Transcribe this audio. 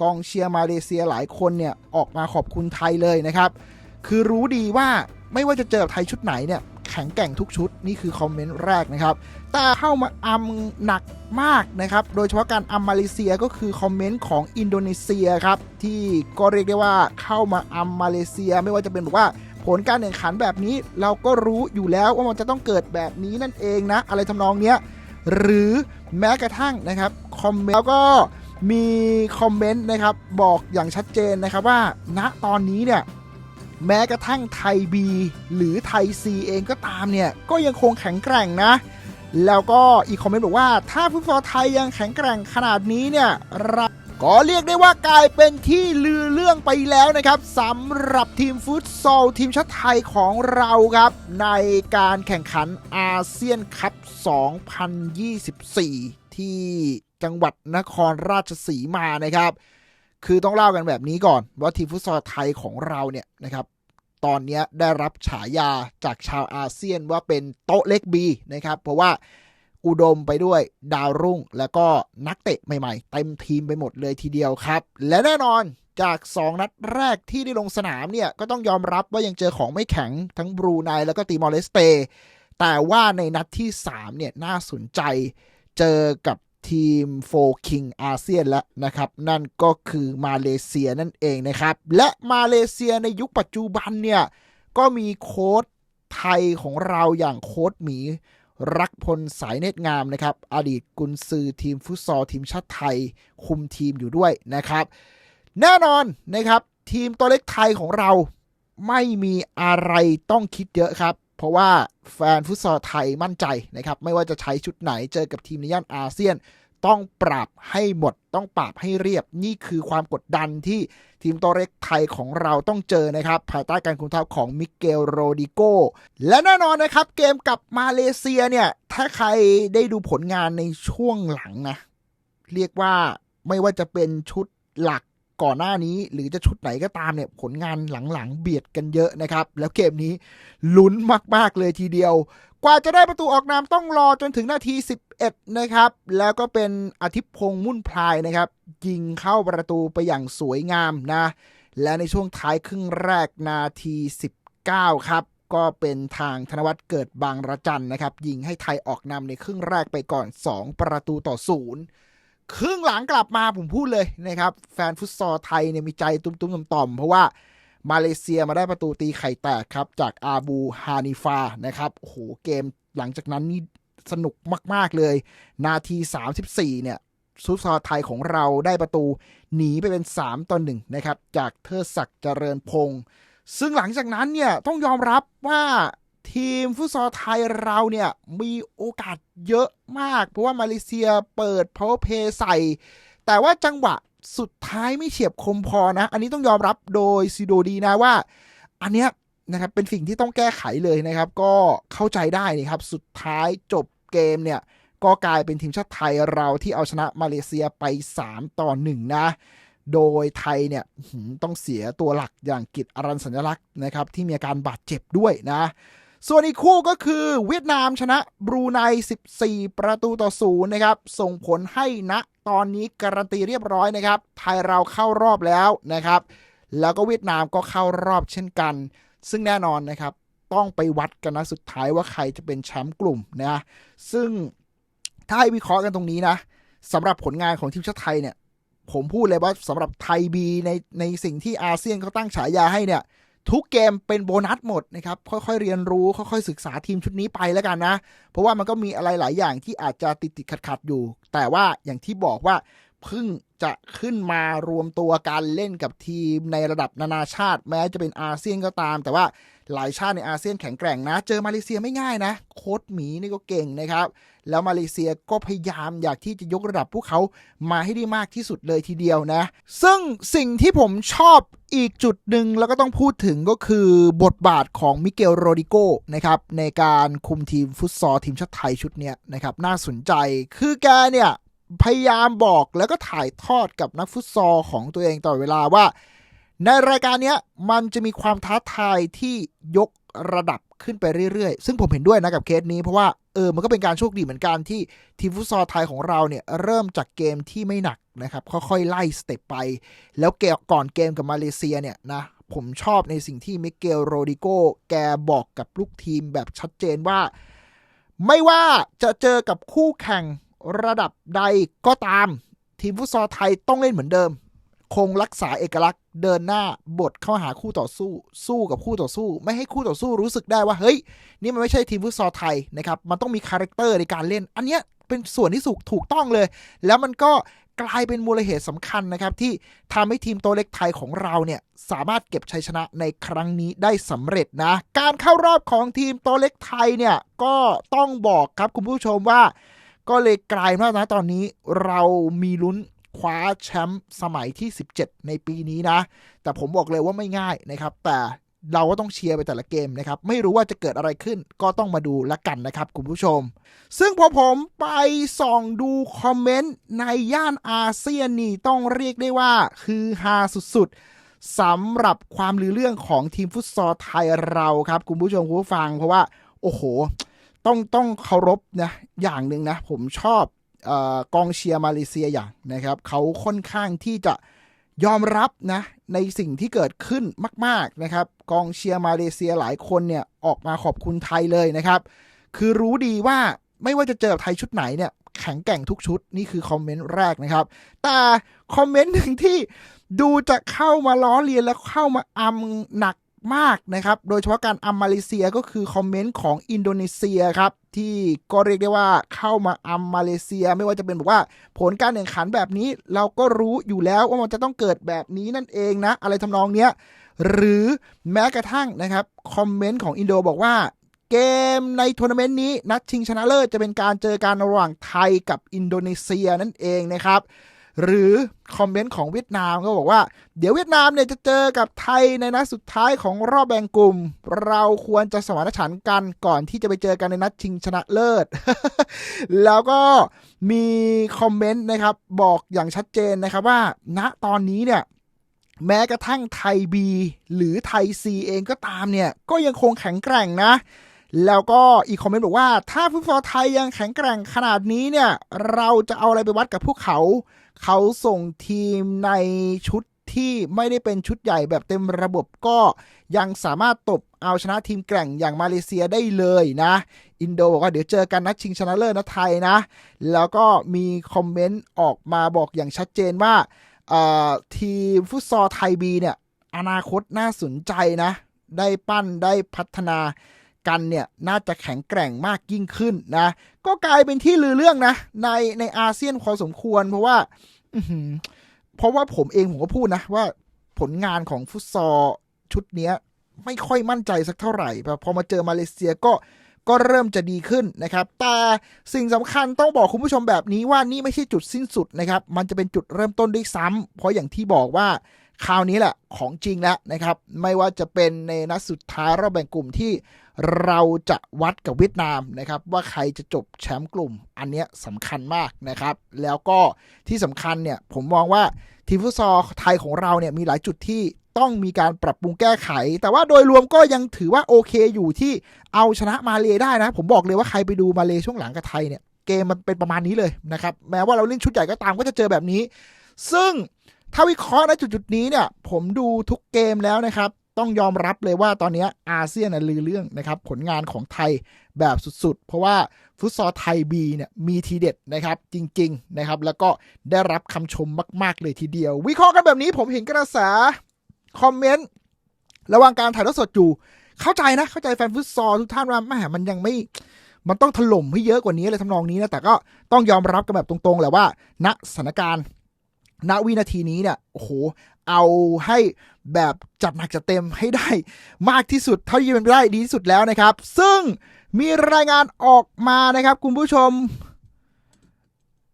กองเชียร์มาเลเซียหลายคนเนี่ยออกมาขอบคุณไทยเลยนะครับ คือรู้ดีว่าไม่ว่าจะเจอไทยชุดไหนเนี่ยแข็งแกร่งทุกชุดนี่คือคอมเมนต์แรกนะครับ แต่เข้ามาอัมหนักมากนะครับ โดยเฉพาะการอัมมาเลเซียก็คือคอมเมนต์ของอินโดนีเซียครับ ที่ก็เรียกได้ว่าเข้ามาอัมมาเลเซีย ไม่ว่าจะเป็นบอกว่าผลการแข่งขันแบบนี้ เราก็รู้อยู่แล้วว่ามันจะต้องเกิดแบบนี้นั่นเองนะ อะไรทำนองเนี้ยหรือแม้กระทั่งนะครับคอมเมนต์แล้วก็ มีคอมเมนต์นะครับบอกอย่างชัดเจนนะครับว่าณตอนนี้เนี่ยแม้กระทั่งไทย B หรือไทย C เองก็ตามเนี่ย ก็ยังคงแข็งแกร่งนะ แล้วก็อีกคอมเมนต์บอกว่า ถ้าฟุตซอลไทยยังแข็งแกร่งขนาดนี้เนี่ยเราก็เรียกได้ว่ากลายเป็นที่ลือเรื่องไปแล้วนะครับสำหรับทีมฟุตซอลทีมชาติไทยของเราครับ ในการแข่งขันอาเซียนคัพ 2024 ที่ จังหวัดนครราชสีมานะครับ คือต้องเล่ากันแบบนี้ก่อน ว่าทีมฟุตซอลไทยของเราเนี่ยนะครับ ตอนนี้ได้รับฉายาจากชาวอาเซียนว่าเป็นโต๊ะเล็กบีนะครับ เพราะว่าอุดมไปด้วยดาวรุ่ง แล้วก็นักเตะใหม่ๆ เต็มทีมไปหมดเลยทีเดียวครับ และแน่นอนจาก 2 นัดแรกที่ได้ลงสนามเนี่ยก็ต้องยอมรับว่ายังเจอของไม่แข็งทั้งบรูไนแล้วก็ตีมอร์เลสเตแต่ว่าในนัดที่ 3 เนี่ยน่าสนใจเจอกับ ทีมโฟคิงอาเซียนแล้วนะครับ นั่นก็คือมาเลเซียนั่นเองนะครับ และมาเลเซียในยุคปัจจุบันเนี่ย ก็มีโค้ชไทยของเราอย่างโค้ชหมีรักพลสายเนตรงามนะครับ อดีตกุนซือทีมฟุตซอลทีมชาติไทยคุมทีมอยู่ด้วยนะครับ แน่นอนนะครับ ทีมตัวเล็กไทยของเราไม่มีอะไรต้องคิดเยอะครับ เพราะว่าแฟนฟุตซอลไทยมั่นใจนะครับ ไม่ว่าจะใช้ชุดไหนเจอกับทีมในย่านอาเซียน ต้องปราบให้หมด ต้องปราบให้เรียบ นี่คือความกดดันที่ทีมตัวเล็กไทยของเราต้องเจอนะครับ ภายใต้การคุมทัพของมิเกลโรดิโกและแน่นอนนะครับ เกมกับมาเลเซียเนี่ย ถ้าใครได้ดูผลงานในช่วงหลังนะ เรียกว่าไม่ว่าจะเป็นชุดหลัก ก่อนหน้านี้ หรือจะชุดไหนก็ตามเนี่ยผลงานหลังๆ เบียดกันเยอะนะครับ แล้วเกมนี้ลุ้นมากๆเลยทีเดียว กว่าจะได้ประตูออกนามต้องรอจนถึงนาที 11 นะครับ แล้วก็เป็นอาทิตย์พงษ์มุ่นพลายนะครับ ยิงเข้าประตูไปอย่างสวยงามนะ และในช่วงท้ายครึ่งแรกนาที 19 ครับก็เป็นทางธนวัฒน์เกิดบางระจันนะครับ ยิงให้ไทยออกนำในครึ่งแรกไปก่อน 2 ประตูต่อศูนย์ ครึ่งหลังกลับมาผมพูดเลยนะครับ แฟนฟุตซอลไทยเนี่ยมีใจตุ้มๆต่อมๆเพราะว่ามาเลเซียมาได้ประตูตีไข่แตกครับ จากอาบูฮานิฟานะครับโอ้โหเกมหลังจากนั้นนี่สนุกมาก ๆ เลย นาที 34 เนี่ยฟุตซอลไทยของเราได้ประตูหนีไปเป็น 3ต่อ1นะครับ จากเทอศักดิ์เจริญพงศ์ซึ่งหลังจากนั้นเนี่ยต้องยอมรับว่า ทีมฟุตซอลไทยเราเนี่ยมีโอกาสเยอะมาก เพราะว่ามาเลเซียเปิด power play ใส่ แต่ว่าจังหวะสุดท้ายไม่เฉียบคมพอนะ อันนี้ต้องยอมรับโดยซิโดดีนะว่า อันเนี้ยนะครับเป็นสิ่งที่ต้องแก้ไขเลยนะครับ ก็เข้าใจได้นะครับ สุดท้ายจบเกมเนี่ยก็กลายเป็นทีมชาติไทยเราที่เอาชนะมาเลเซียไป 3 ต่อ 1 นะ โดยไทยเนี่ยต้องเสียตัวหลักอย่างกิจอรันสัญลักษณ์นะครับที่มีอาการบาดเจ็บด้วยนะ ส่วนอีกคู่ก็คือเวียดนามชนะบรูไน 14 ประตูต่อศูนย์นะครับ ส่งผลให้ณตอนนี้การันตีเรียบร้อยนะครับ ไทยเราเข้ารอบแล้วนะครับ แล้วก็เวียดนามก็เข้ารอบเช่นกัน ซึ่งแน่นอนนะครับ ต้องไปวัดกันนะสุดท้ายว่าใครจะเป็นแชมป์กลุ่มนะซึ่งถ้าให้วิเคราะห์กันตรงนี้นะสำหรับผลงานของทีมชาติไทยเนี่ย ผมพูดเลยว่าสำหรับไทยบีในในสิ่งที่อาเซียนเขาตั้งฉายาให้เนี่ย ทุกเกมเป็นโบนัสหมดนะครับ ค่อยๆเรียนรู้ ค่อยๆศึกษาทีมชุดนี้ไปแล้วกันนะ เพราะว่ามันก็มีอะไรหลายอย่างที่อาจจะติดติดขัดขัดๆอยู่ แต่ว่าอย่างที่บอกว่าเพิ่งจะขึ้นมารวมตัวการเล่นกับทีมในระดับนานาชาติ แม้จะเป็นอาเซียนก็ตาม แต่ว่า หลายชาติในอาเซียนแข็งแกร่งนะ เจอมาเลเซียไม่ง่ายนะ โค้ดหมีนี่ก็เก่งนะครับ แล้วมาเลเซียก็พยายามอยากที่จะยกระดับพวกเขามาให้ได้มากที่สุดเลยทีเดียวนะ ซึ่งสิ่งที่ผมชอบอีกจุดหนึ่งแล้วก็ต้องพูดถึงก็คือบทบาทของมิเกลโรดิโกนะครับในการคุมทีมฟุตซอลทีมชาติไทยชุดเนี้ยนะครับน่าสนใจคือแกเนี่ยพยายามบอกแล้วก็ถ่ายทอดกับนักฟุตซอลของตัวเองตลอเวลาว่า ในรายการนี้มันจะมีความท้าทายที่ยกระดับขึ้นไปเรื่อยๆ ซึ่งผมเห็นด้วยนะกับเคสนี้เพราะว่าเออมันก็เป็นการโชคดีเหมือนกันที่ทีมฟุตซอลไทยของเราเนี่ยเริ่มจากเกมที่ไม่หนักนะครับค่อยๆไล่สเต็ปไป แล้วเกก่อนเกมกับมาเลเซียเนี่ยนะผมชอบในสิ่งที่มิเกลโรดิโกแกบอกกับลูกทีมแบบชัดเจนว่า ไม่ว่าจะเจอกับคู่แข่งระดับใดก็ตาม ทีมฟุตซอลไทยต้องเล่นเหมือนเดิม คงรักษาเอกลักษณ์เดินหน้าบทเข้าหาคู่ต่อสู้ สู้กับคู่ต่อสู้ ไม่ให้คู่ต่อสู้รู้สึกได้ว่า เฮ้ย นี่มันไม่ใช่ทีมฟุตซอลไทยนะครับมันต้องมีคาแรคเตอร์ในการเล่น อันเนี้ยเป็นส่วนที่สุกถูกต้องเลย แล้วมันก็กลายเป็นมูลเหตุสำคัญนะครับ ที่ทำให้ทีมโตวเล็กไทยของเราเนี่ย สามารถเก็บชัยชนะในครั้งนี้ได้สำเร็จนะ การเข้ารอบของทีมโตวเล็กไทยเนี่ย ก็ต้องบอกครับคุณผู้ชมว่า ก็เลยกลายมานะตอนนี้เรามีลุ้น คว้าแชมป์สมัยที่ 17 ในปีนี้นะ แต่ผมบอกเลยว่าไม่ง่ายนะครับ แต่เราก็ต้องเชียร์ไปแต่ละเกมนะครับ ไม่รู้ว่าจะเกิดอะไรขึ้นก็ต้องมาดูละกันนะครับคุณผู้ชม ซึ่งพอผมไปส่องดูคอมเมนต์ในย่านอาเซียนนี่ต้องเรียกได้ว่าคือฮาสุดๆสำหรับความลือเรื่องของทีมฟุตซอลไทยเราครับ คุณผู้ชมคุณผู้ฟังเพราะว่า โอ้โห ต้องต้องเคารพนะอย่างหนึ่งนะ ผมชอบ อกองเชียร์มาเลเซียอย่างนะครับเขาค่อนข้างที่จะยอมรับนะในสิ่งที่เกิดขึ้นมาก ๆนะครับ กองเชียร์มาเลเซียหลายคนเนี่ยออกมาขอบคุณไทยเลยนะครับ คือรู้ดีว่าไม่ว่าจะเจอไทยชุดไหนเนี่ยแข็งแกร่งทุกชุดนี่คือคอมเมนต์แรกนะครับ แต่คอมเมนต์หนึ่งที่ดูจะเข้ามาล้อเลียนและเข้ามาอำหนัก มากนะครับ โดยเฉพาะการอำมาเลเซียก็คือคอมเมนต์ของอินโดนีเซียครับ ที่ก็เรียกได้ว่าเข้ามาอำมาเลเซีย ไม่ว่าจะเป็นบอกว่าผลการแข่งขันแบบนี้ เราก็รู้อยู่แล้วว่ามันจะต้องเกิดแบบนี้นั่นเองนะ อะไรทำนองเนี้ยหรือแม้กระทั่งนะครับคอมเมนต์ของอินโดบอกว่าเกมในทัวร์นาเมนต์นี้ นัดชิงชนะเลิศจะเป็นการเจอกันระหว่างไทยกับอินโดนีเซียนั่นเองนะครับ หรือคอมเมนต์ของเวียดนามก็บอกว่า เดี๋ยวเวียดนามเนี่ยจะเจอกับไทยในนัดสุดท้ายของรอบแบ่งกลุ่ม เราควรจะสมานฉันท์กันก่อนที่จะไปเจอกันในนัดชิงชนะเลิศ แล้วก็มีคอมเมนต์นะครับบอกอย่างชัดเจนนะครับว่า ณตอนนี้เนี่ยแม้กระทั่งไทย B หรือไทย C เองก็ตามเนี่ย ก็ยังคงแข็งแกร่งนะ แล้วก็อีกคอมเมนต์บอกว่า ถ้าฟุตซอลไทยยังแข็งแกร่งขนาดนี้เนี่ย เราจะเอาอะไรไปวัดกับพวกเขา เขาส่งทีมในชุดที่ไม่ได้เป็นชุดใหญ่แบบเต็มระบบก็ยังสามารถตบเอาชนะทีมแกร่งอย่างมาเลเซียได้เลยนะ อินโดบอกว่าเดี๋ยวเจอกันนัดชิงชนะเลิศนะไทยนะ แล้วก็มีคอมเมนต์ออกมาบอกอย่างชัดเจนว่าทีมฟุตซอลไทยบีเนี่ย อนาคตน่าสนใจนะ ได้ปั้นได้พัฒนา กันเนี่ยน่าจะแข็งแกร่งมากยิ่งขึ้นนะ ก็กลายเป็นที่ลือเรื่องนะ ในในอาเซียนพอสมควรเพราะว่าเพราะว่าผมเองผมก็พูดนะว่าผลงานของฟุตซอลชุดเนี้ย ไม่ค่อยมั่นใจสักเท่าไหร่พอมาเจอมาเลเซียก็ก็เริ่มจะดีขึ้นนะครับ แต่สิ่งสำคัญต้องบอกคุณผู้ชมแบบนี้ว่านี่ไม่ใช่จุดสิ้นสุดนะครับ มันจะเป็นจุดเริ่มต้นด้วยซ้ำเพราะอย่างที่บอกว่าคราวนี้แหละของจริงแล้วนะครับ ไม่ว่าจะเป็นในนัดสุดท้ายรอบแบ่งกลุ่มที่ เราจะวัดกับเวียดนามนะครับว่าใครจะจบแชมป์กลุ่ม อันเนี้ยสำคัญมากนะครับ แล้วก็ที่สำคัญเนี่ยผมมองว่าทีมฟุตซอลไทยของเราเนี่ยมีหลายจุดที่ต้องมีการปรับปรุงแก้ไข แต่ว่าโดยรวมก็ยังถือว่าโอเคอยู่ที่เอาชนะมาเลได้นะ ผมบอกเลยว่าใครไปดูมาเลช่วงหลังกับไทยเนี่ยเกมมันเป็นประมาณนี้เลยนะครับแม้ว่าเราเล่นชุดใหญ่ก็ตามก็จะเจอแบบนี้ ซึ่งถ้าวิเคราะห์ณจุดๆนี้เนี่ยผมดูทุกเกมแล้วนะครับ ต้องยอมรับเลยว่าตอนนี้อาเซียนลือเรื่องนะครับผลงานของไทยแบบสุดๆ เพราะว่าฟุตซอลไทยบีเนี่ยมีทีเด็ดนะครับจริงๆนะครับแล้วก็ได้รับคำชมมาก ๆ เลยทีเดียว วิเคราะห์กันแบบนี้ผมเห็นกระแสคอมเมนต์ระหว่างการถ่ายทอดสดอยู่เข้าใจนะ เข้าใจแฟนฟุตซอลทุกท่านว่าแม่มันยังไม่มันต้องถล่มให้เยอะกว่านี้เลยทำนองนี้นะ แต่ก็ต้องยอมรับกันแบบตรงๆแหละว่า ณสถานการณ์ ณวินาทีนี้เนี่ยโอ้โห เอาให้แบบจัดหนักจัดเต็มให้ได้ มากที่สุดเท่าที่เป็นไปได้ดีที่สุดแล้วนะครับ ซึ่งมีรายงานออกมานะครับ คุณผู้ชม